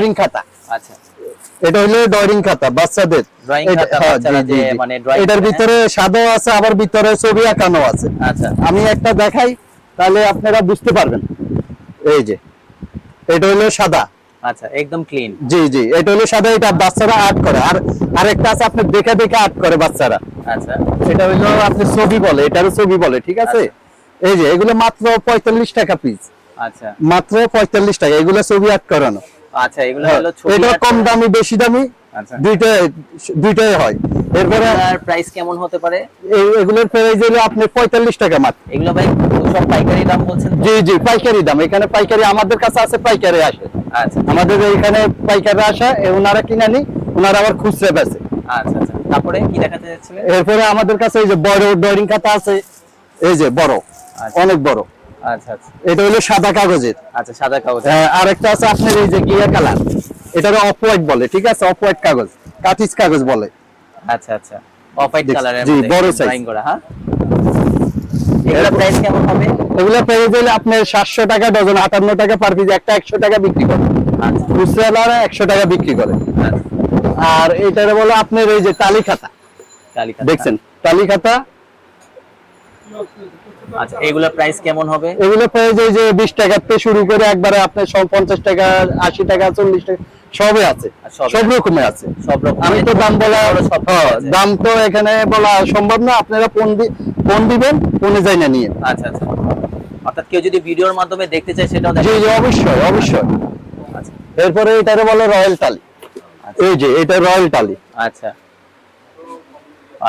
Drawing খাতা। আচ্ছা। এটা হলো ড্রয়িং খাতা বাচ্চাদের। হ্যাঁ। মানে এটার ভিতরে সাদাও আছে আবার ভিতরে ছবি আঁকানো আছে। আচ্ছা। আমি একটা দেখাই তাহলে আপনারা বুঝতে পারবেন। এই যে এটা হলো সাদা। আচ্ছা একদম ক্লিন জি জি এটা হলো সাদা এটা বাচ্চারা আর্ট করে। আর আরেকটা আছে আপনি দেখে দেখে আর্ট করে বাচ্চারা। আচ্ছা। এটা হলো আপনি ছবি বলে এটারও ছবি বলে ঠিক আছে? এই যে এগুলো মাত্র পঁয়তাল্লিশ টাকা পিস আচ্ছা। মাত্র পঁয়তাল্লিশ টাকা এগুলো ছবি আর্ট করানো। আচ্ছা এগুলো হলো ছবি এটা কম দামি বেশি দামি আচ্ছা। দুইটাই দুইটাই হয়। এরপরে প্রাইস কেমন হতে পারে? এই- এগুলোর প্রাইস হলো আপনি পঁয়তাল্লিশ টাকা মাত্র। এগুলো ভাই সব পাইকারি দাম বলছেন জি জি পাইকারি দাম। এখানে পাইকারি আমাদের কাছে আছে পাইকারি আসে। আচ্ছা। আমাদের এখানে পাইকারি আসে ওনারা কিনে নি ওনারা আবার খুচরা বেচে। আচ্ছা আচ্ছা। তারপরে কি দেখাতে যাচ্ছিলেন? এরপরে আমাদের কাছে এই যে বড় ড্রয়িং খাতা আছে এই যে বড় আচ্ছা। অনেক বড়। আচ্ছা আচ্ছা। এটা হলো সাদা কাগজের। আচ্ছা সাদা কাগজ। আহ, আরেকটা আছে আপনার এই যে গিয়া কালার। এটার অফ হোয়াইট বলে ঠিক আছে? অফ হোয়াইট কাগজ কাটিস কাগজ বলে। আচ্ছা আচ্ছা। অফ হোয়াইট কালারের জি, বড় size। করা হ্যাঁ? এগুলোর প্রাইস কেমন হবে? এগুলো পেয়ে গেলে আপনার সাতশো টাকা ডজন আটান্ন টাকা পার পিস একটা একশো টাকা বিক্রি করে। আচ্ছা। খুচরা একশো টাকা বিক্রি করে। আর এটার বলো আপনার এই যে তালি খাতা দেখছেন? তালি খাতা আচ্ছা এগুলোর প্রাইস কেমন হবে? এগুলো পেয়ে যায় যে বিশ টাকার থেকে শুরু করে একবারে আপনার সব পঞ্চাশ টাকা আশি টাকা চল্লিশ টাকা সবে আছে। সব রকমের আছে। সব রকম আমি তো দাম বলা হ্যাঁ। দাম তো এখানে বলা সম্ভব না। আপনারা ফোন ফোন দিবেন ফোনে যাই না নিয়ে। আচ্ছা আচ্ছা। অর্থাৎ কেউ যদি ভিডিওর মাধ্যমে দেখতে চায় সেটাও জি দেখা জি অবশ্যই অবশ্যই। আচ্ছা। এরপরে এটারে বলে রয়্যাল টালি। আচ্ছা। এই যে এটা রয়্যাল টালি। আচ্ছা।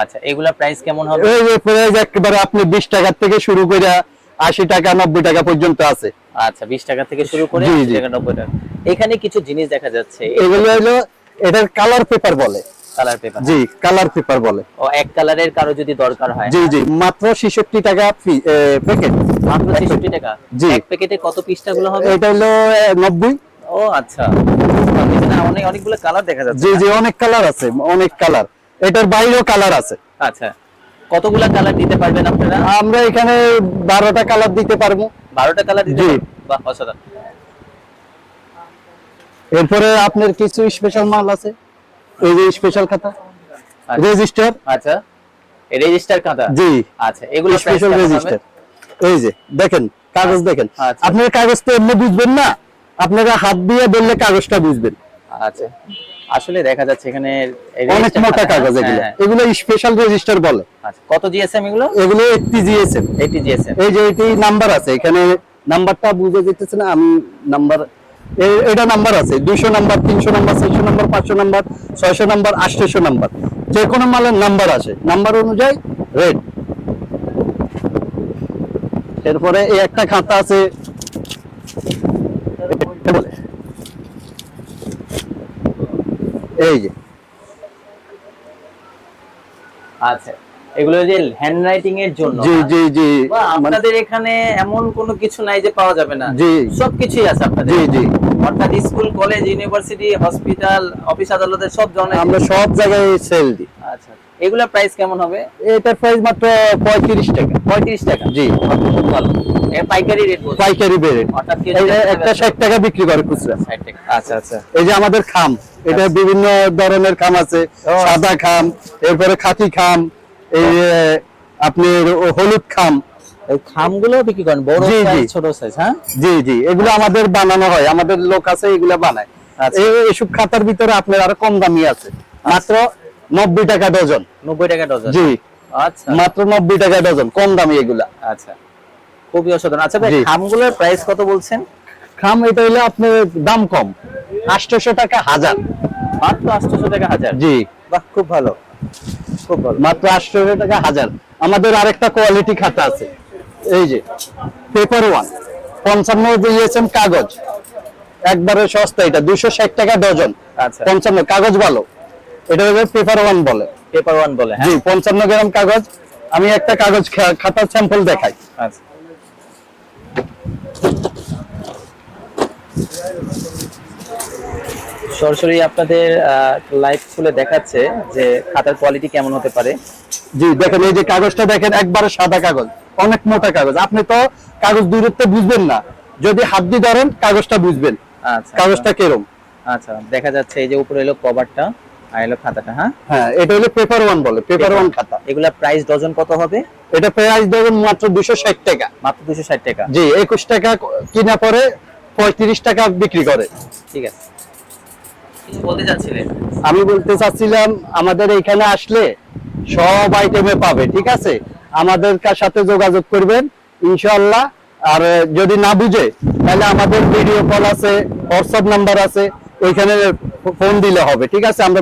আচ্ছা এগুলা প্রাইস কেমন হবে? এই যে প্রাইস একেবারে আপনি বিশ টাকার থেকে শুরু করে আশি টাকা নব্বই টাকা পর্যন্ত আছে। আচ্ছা বিশ টাকা থেকে শুরু করে 80 টাকা নব্বই টাকা। এখানে কিছু জিনিস দেখা যাচ্ছে। এগুলো হলো এটার কালার পেপার বলে। কালার পেপার জি কালার পেপার বলে। ও এক কালারের কারও যদি দরকার হয়। জি জি মাত্র ছেষট্টি টাকা প্যাকেট মাত্র ছেষট্টি টাকা? জি। এক প্যাকেটে কত পিসটা গুলো হবে? এটা হলো নব্বই। ও আচ্ছা। অনেক অনেকগুলো কালার দেখা যাচ্ছে। জি জি অনেক কালার আছে অনেক কালার এটার বাইরেও কালার আছে। আচ্ছা। কতগুলা কালার দিতে পারবেন আপনারা? আমরা এখানে বারোটা কালার দিতে পারব। বারোটা কালার দিতে। অসাধারণ। এরপরে আপনার কিছু স্পেশাল মাল আছে? এই যে স্পেশাল খাতা। আচ্ছা। রেজিস্টার আচ্ছা। রেজিস্টার খাতা? জি। আচ্ছা এগুলো স্পেশাল রেজিস্টার এই যে দেখেন কাগজ দেখেন। আচ্ছা। আপনার কাগজ তো এমনি বুঝবেন না। আপনারা হাত দিয়ে বললে কাগজটা বুঝবেন। আচ্ছা। আসলে দেখা যাচ্ছে এখানে অনেক মোটা কাগজ এগুলো। হ্যাঁ, এগুলো স্পেশাল রেজিস্টার বলে। আচ্ছা কত জিএসএম এগুলো? এগুলো এইটটি জিএসএম এইটি জিএসএম এই যে এটি নাম্বার আছে এখানে নাম্বারটা বুঝে যেতেছে না আমি নাম্বার এটা নাম্বার আছে দুইশো নাম্বার তিনশো নাম্বার চারশো নাম্বার পাঁচশো নাম্বার ছয়শো নাম্বার আটশো নাম্বার যে কোনো মালের নাম্বার আছে নাম্বার অনুযায়ী রেট এরপরে এই একটা খাতা আছে এটা বলে। এই যে। আচ্ছা এগুলো যে হ্যান্ড রাইটিং এর জন্য জি জি জি মানে- আপনাদের এখানে এমন কোনো কিছু নাই যে পাওয়া যাবে না? জি। সবকিছুই আছে আপনাদের। জি জি। অর্থাৎ school college university hospital office আদালতে সব ধরনের আমরা সব জায়গায় সেল দিই। এগুলা প্রাইস কেমন হবে? এটার প্রাইস মাত্র পঁয়ত্রিশ টাকা। পঁয়ত্রিশ টাকা? জি। খুব ভালো। এ পাইকারি রেট পাইকারি বেড়ে অর্থাৎ একটা ষাট টাকা বিক্রি করে খুচরা। 60 টাকা। আচ্ছা আচ্ছা। এই যে আমাদের খাম এটা বিভিন্ন ধরনের খাম আছে। সাদা খাম এরপরে খাকি খাম এই যে আপনার হলুদ খাম। এই খামগুলো বিক্রি করেন বড় সাইজ ছোট সাইজ হ্যাঁ? জি জি। এগুলো আমাদের বানানো হয়। আমাদের লোক আছে এগুলো বানায়। আচ্ছা। এই- এইসব খাতার ভিতরে আপনার আরও কম দামি আছে। মাত্র নব্বই টাকা ডজন। নব্বই টাকা ডজন। জি। আচ্ছা। মাত্র নব্বই টাকা ডজন কম দামি এগুলা। আচ্ছা। খুবই অসাধারণ। আচ্ছা ভাই খামগুলোর প্রাইস কত বলছেন? খাম এটা হলে আপনার দাম কম। আটশোশো টাকা হাজার। মাত্র আটশোশো টাকা হাজার? জি। বাহ খুব ভালো। খুব ভালো। মাত্র আটশোশো টাকা হাজার। আমাদের আরেকটা কোয়ালিটি খাতা আছে। এই যে পেপার ওয়ান পঞ্চান্ন দিয়েছেন কাগজ। একবারে সস্তা এটা দুশো ষাট টাকা ডজন। আচ্ছা। পঞ্চান্ন কাগজ ভালো। এটা হচ্ছে পেপার ওয়ান বলে। পেপার ওয়ান বলে জি হ্যাঁ পঞ্চান্ন গ্রাম কাগজ। আমি একটা কাগজ খাতার স্যাম্পল দেখাই। আচ্ছা। সরাসরি আপনাদের লাইভ খুলে দেখাচ্ছে যে খাতার কোয়ালিটি কেমন হতে পারে। জি দেখেন এই যে কাগজটা দেখেন একবারে সাদা কাগজ অনেক মোটা কাগজ। আপনি তো কাগজ দূরত্ব বুঝবেন না। যদি হাত দিয়ে ধরেন কাগজটা বুঝবেন। আচ্ছা। কাগজটা কেরম? আচ্ছা দেখা যাচ্ছে এই যে উপরে এলো কভারটা আর খাতাটা হ্যাঁ? হ্যাঁ এটা হলো পেপার ওয়ান বলে পেপার ওয়ান খাতা। এগুলা প্রাইস ডজন কত হবে? এটা প্রাইস দেবেন মাত্র দুশো ষাট টাকা। মাত্র দুশো ষাট টাকা? জি একুশ টাকা কিনা পরে পঁয়ত্রিশ টাকা বিক্রি করে। ঠিক আছে। বলতে চাচ্ছিলেন? আমি বলতে চাচ্ছিলাম আমাদের এখানে আসলে সব আইটেমে পাবে ঠিক আছে? আমাদের সাথে যোগাযোগ করবেন ইনশাআল্লাহ। আর যদি না বুঝে তাহলে আমাদের ভিডিও কল আছে হোয়াটসঅ্যাপ নাম্বার আছে ওইখানে ফোন দিলে হবে ঠিক আছে? আমরা